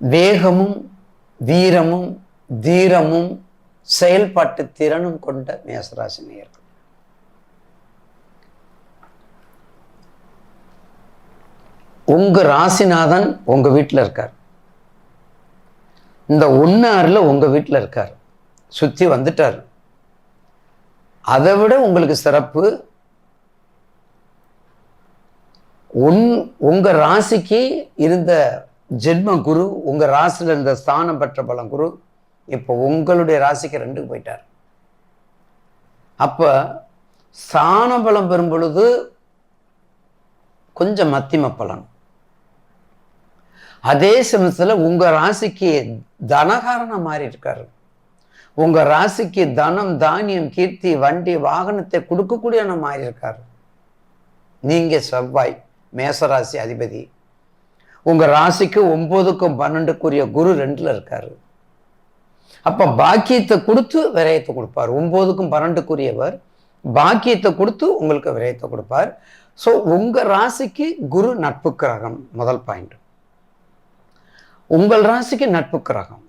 வேகமும் வீரமும் தீரமும் செயல்பாட்டு திறனும் கொண்ட மேசராசி நேயர்கள். உங்க ராசிநாதன் உங்க வீட்டில் இருக்கார். இந்த ஒன்னாறுல உங்க வீட்டில் இருக்கார். சுத்தி வந்துட்டார். அதை விட உங்களுக்கு சிறப்பு உன் உங்க ராசிக்கு இருந்த ஜென்ம குரு உங்கள் ராசியில் இருந்த ஸ்தானம் பெற்ற பலம் குரு இப்போ உங்களுடைய ராசிக்கு ரெண்டுக்கு போயிட்டார். அப்போ ஸ்தான பலம் பெறும் பொழுது கொஞ்சம் மத்திம பலன். அதே சமயத்தில் உங்க ராசிக்கு தனகாரனாக மாறி இருக்காரு. உங்கள் ராசிக்கு தனம் தானியம் கீர்த்தி வண்டி வாகனத்தை கொடுக்கக்கூடிய மாறி இருக்காரு. நீங்கள் செவ்வாய் மேசராசி அதிபதி. உங்கள் ராசிக்கு ஒம்போதுக்கும் பன்னெண்டுக்குரிய குரு ரெண்டில் இருக்கார். அப்போ பாக்கியத்தை கொடுத்து விரயத்தை கொடுப்பார். ஒம்போதுக்கும் பன்னெண்டுக்குரியவர் பாக்கியத்தை கொடுத்து உங்களுக்கு விரயத்தை கொடுப்பார். ஸோ உங்கள் ராசிக்கு குரு நட்பு கிரகம் முதல் பாயிண்ட் உங்கள் ராசிக்கு நட்பு கிரகம்.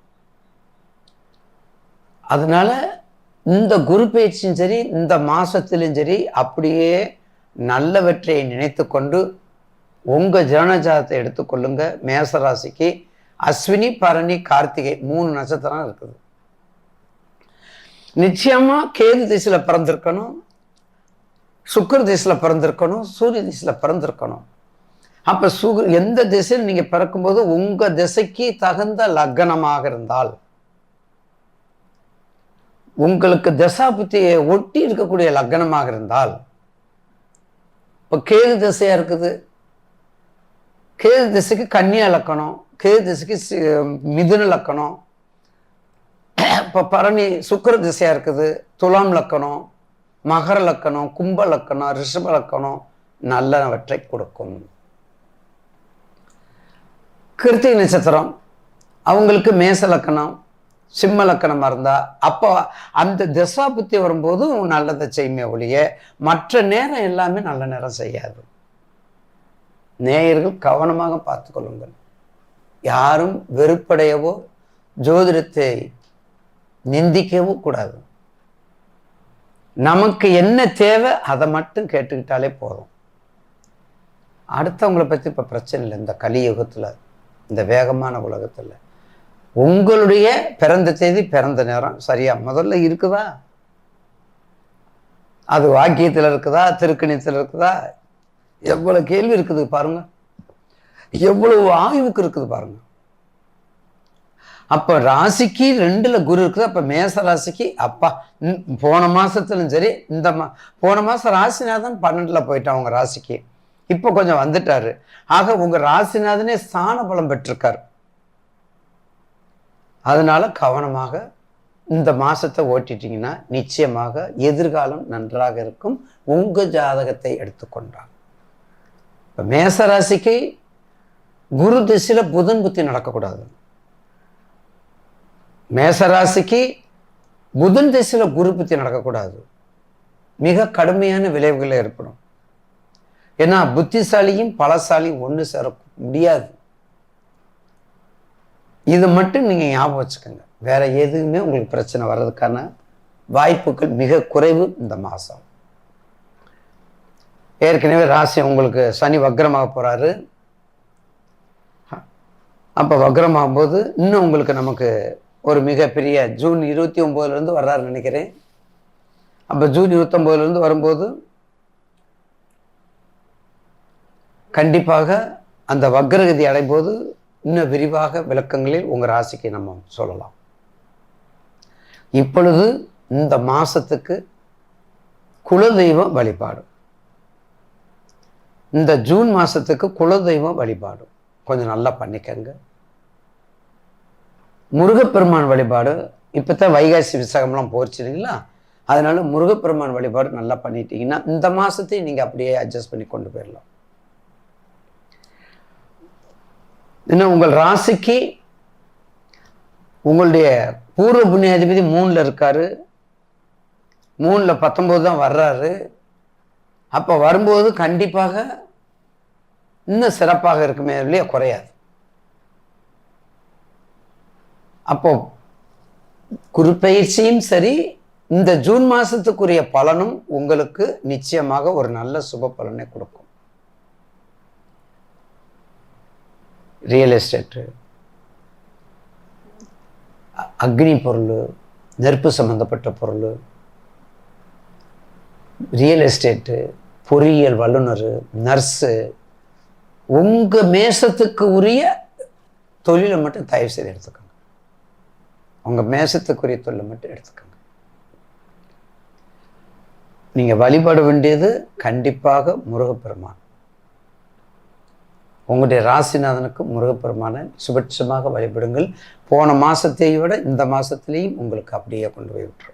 அதனால இந்த குரு பேச்சும் சரி இந்த மாசத்திலும் சரி அப்படியே நல்லவற்றை நினைத்து கொண்டு உங்கள் ஜனஜாதத்தை எடுத்துக்கொள்ளுங்க. மேசராசிக்கு அஸ்வினி பரணி கார்த்திகை மூணு நட்சத்திரம் இருக்குது. நிச்சயமா கேது திசையில் பிறந்திருக்கணும். சுக்கர திசையில் பிறந்திருக்கணும். சூரிய திசையில் பிறந்திருக்கணும். அப்போ சுக எந்த திசையில் நீங்கள் பிறக்கும்போது உங்கள் திசைக்கு தகுந்த லக்னமாக இருந்தால் உங்களுக்கு தசாபுத்தியை ஒட்டி இருக்கக்கூடிய லக்னமாக இருந்தால் இப்போ கேது திசையாக இருக்குது. கேது திசைக்கு கன்னியா லக்கணம் கேது திசைக்கு சி- மிதுன லக்கணம் இப்போ பரணி சுக்கர திசையா இருக்குது துலாம் லக்கணம் மகர லக்கணம் கும்ப லக்கணம் ரிஷப லக்கணம் நல்லவற்றை கொடுக்கும். கிருத்திகை நட்சத்திரம் அவங்களுக்கு மேச லக்கணம் சிம்ம லக்கணமாக இருந்தால் அப்போ அந்த திசா புத்தி வரும்போது நல்லதை செய்யுமே ஒழிய மற்ற நேரம் எல்லாமே நல்ல நேரம் செய்யாது. நேயர்கள் கவனமாக பார்த்துக்கொள்ளுங்கள் யாரும் வெறுப்படையவோ ஜோதிடத்தை நிந்திக்கவோ கூடாது. நமக்கு என்ன தேவை அதை மட்டும் கேட்டுக்கிட்டாலே போதும். அடுத்தவங்களை பற்றி இப்போ பிரச்சனை இல்லை. இந்த கலியுகத்தில் இந்த வேகமான உலகத்தில். உங்களுடைய பிறந்த தேதி பிறந்த நேரம் சரியா? முதல்ல இருக்குதா? அது வாக்கியத்தில் இருக்குதா? திருக்கணியத்தில் இருக்குதா? எவ்வளவு கேள்வி இருக்குது பாருங்க. எவ்வளவு ஆய்வுக்கு இருக்குது பாருங்க. அப்ப ராசிக்கு ரெண்டுல குரு இருக்குது அப்ப மேச ராசிக்கு அப்பா. போன மாசத்துலும் சரி இந்த மா போன மாசம் ராசிநாதன் பன்னெண்டுல போயிட்டான் உங்க ராசிக்கு. இப்போ கொஞ்சம் வந்துட்டாரு. ஆக உங்க ராசிநாதனே ஸ்தான பலம் பெற்றிருக்காரு. அதனால கவனமாக இந்த மாசத்தை ஓட்டிட்டீங்கன்னா நிச்சயமாக எதிர்காலம் நன்றாக இருக்கும். உங்க ஜாதகத்தை எடுத்துக்கொண்டால். இப்போ மேசராசிக்கு குரு திசையில் புதன் புத்தி நடக்கக்கூடாது. மேசராசிக்கு புதன் திசையில் குரு புத்தி நடக்கக்கூடாது. மிக கடுமையான விளைவுகள் ஏற்படும். ஏன்னா புத்திசாலியும் பலசாலியும் ஒன்று சேர முடியாது. இது மட்டும் நீங்கள் ஞாபகம் வச்சுக்கோங்க. வேற எதுவுமே உங்களுக்கு பிரச்சனை வர்றதுக்கான வாய்ப்புகள் மிக குறைவு இந்த மாதம் ஏற்கனவே ராசி உங்களுக்கு சனி வக்ரமாக போகிறாரு அப்போ வக்ரமாகும்போது இன்னும் உங்களுக்கு நமக்கு ஒரு மிகப்பெரிய ஜூன் இருபத்தி ஒம்போதுலேருந்து வர்றாரு நினைக்கிறேன். அப்போ ஜூன் இருபத்தொம்போதுலேருந்து வரும்போது கண்டிப்பாக அந்த வக்ரகதி அடைம்போது இன்னும் விரிவாக விளக்கங்களில் உங்கள் ராசிக்கு நம்ம சொல்லலாம். இப்பொழுது இந்த மாதத்துக்கு குலதெய்வம் வழிபாடு. இந்த ஜூன் மாதத்துக்கு குலதெய்வம் வழிபாடு. கொஞ்சம் நல்லா பண்ணிக்கங்க. முருகப்பெருமான் வழிபாடு இப்போ தான் வைகாசி விசகம்லாம் போச்சு இல்லைங்களா? அதனால் முருகப்பெருமான் வழிபாடு நல்லா பண்ணிட்டீங்கன்னா இந்த மாதத்தையும் நீங்கள் அப்படியே அட்ஜஸ்ட் பண்ணி கொண்டு போயிடலாம். இன்னும் உங்கள் ராசிக்கு உங்களுடைய பூர்வ புண்ணியாதிபதி மூணில் இருக்காரு. மூணில் பத்தொம்போது தான் வர்றாரு. அப்போ வரும்போது கண்டிப்பாக இன்னும் சிறப்பாக இருக்குமே இல்லையா குறையாது அப்போ குறிப்பயிற்சியும் சரி இந்த ஜூன் மாதத்துக்குரிய பலனும் உங்களுக்கு நிச்சயமாக ஒரு நல்ல சுப பலனை கொடுக்கும் ரியல் எஸ்டேட்டு அ- அக்னி பொருள் நெருப்பு சம்பந்தப்பட்ட பொருள் ரியல் எஸ்டேட்டு பொறியியல் வல்லுனர் நர்ஸு உங்கள் மேசத்துக்கு உரிய தொழிலை மட்டும் தயவு செய்து எடுத்துக்கோங்க. உங்கள் மேசத்துக்குரிய தொழிலை மட்டும் எடுத்துக்கோங்க. நீங்கள் வழிபட வேண்டியது கண்டிப்பாக முருகப்பெருமான். உங்களுடைய ராசிநாதனுக்கு முருகப்பெருமானை சுபட்சமாக வழிபடுங்கள். போன மாதத்தை விட இந்த மாதத்துலேயும் உங்களுக்கு அப்படியே கொண்டு போய் விட்டுரும்.